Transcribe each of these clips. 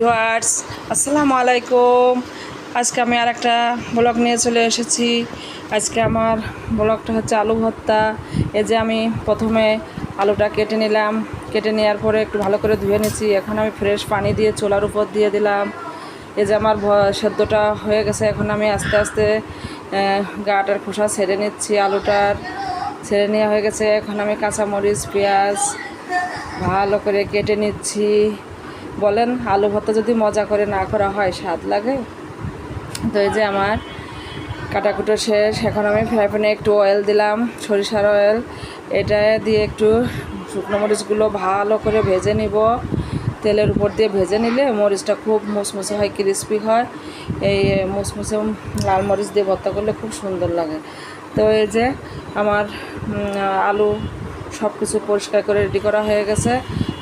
Viewers, আসসালামু আলাইকুম। আজকে আমি আর একটা ব্লগ নিয়ে চলে এসেছি। আজকে আমার ব্লগটা হচ্ছে আলু ভর্তা। এই যে আমি প্রথমে আলুটা কেটে নিলাম। কেটে নেওয়ার পরে একটু ভালো করে ধুয়ে নিয়েছি। এখন আমি ফ্রেশ পানি দিয়ে চোলার উপর দিয়ে দিলাম। এই যে আমার সেদ্ধটা হয়ে গেছে। এখন আমি আস্তে আস্তে গাটার খোসা ছেড়ে নিচ্ছি আলুটার। ছেড়ে নেওয়া হয়ে গেছে। এখন আমি কাঁচামরিচ, পেঁয়াজ ভালো করে কেটে নিচ্ছি। বলেন, আলু ভর্তা যদি মজা করে না করা হয়, স্বাদ লাগে? তো এই যে আমার কাটাকুটো শেষ। এখন আমি ফ্রাই প্যানে একটু অয়েল দিলাম, সরিষার অয়েল এটা দিয়ে একটু শুকনো মরিচগুলো ভালো করে ভেজে নিব। তেলের উপর দিয়ে ভেজে নিলে মরিচটা খুব মুসমুসে হয় ক্রিস্পি হয়। এই মুসমুসে লাল মরিচ দিয়ে ভর্তা করলে খুব সুন্দর লাগে। তো এই যে আমার আলু সব কিছু পরিষ্কার করে রেডি করা হয়ে গেছে।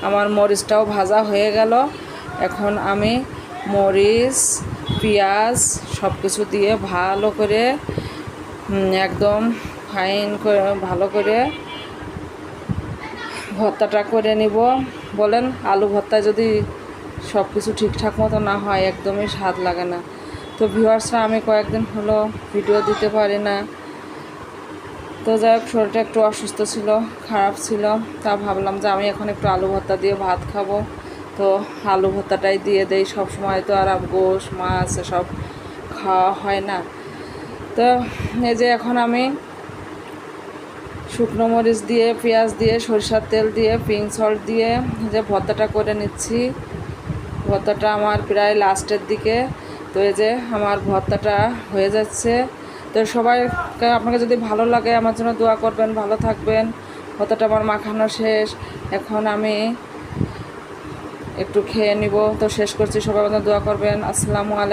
আমার মরিচটাও ভাজা হয়ে গেল। এখন আমি মরিচ, পেঁয়াজ সব কিছু দিয়ে ভালো করে একদম ফাইন করে, ভালো করে ভর্তাটা করে নিব। বলেন, আলু ভর্তা যদি সব কিছু ঠিকঠাক মতো না হয়, একদমই স্বাদ লাগে না। তো ভিউয়ার্সরা আমি কয়েকদিন হলো ভিডিও দিতে পারি না। তো যাই হোক, শরীরটা একটু অসুস্থ ছিল, খারাপ ছিল। তা ভাবলাম যে আমি এখন একটু আলু ভর্তা দিয়ে ভাত খাব। তো আলু ভর্তাটাই দিয়ে দেই। সব সময় তো আর গোশ মাছ সব খাওয়া হয় না। তো এই যে এখন আমি শুকনো মরিচ দিয়ে, পেঁয়াজ দিয়ে, সরিষার তেল দিয়ে, পিঙ্ক সল্ট দিয়ে যে ভর্তাটা করে নিচ্ছি। ভর্তাটা আমার প্রায় লাস্টের দিকে। তো এই যে আমার ভর্তাটা হয়ে যাচ্ছে। তো সবাইকে আপনাকে যদি ভালো লাগে আমার জন্য দোয়া করবেন, ভালো থাকবেন। হতটা আমার মাখানো শেষ। এখন আমি একটু খেয়ে নিব। তো শেষ করছি। সবাই আমার দোয়া করবেন। আসসালামু আলাইকুম।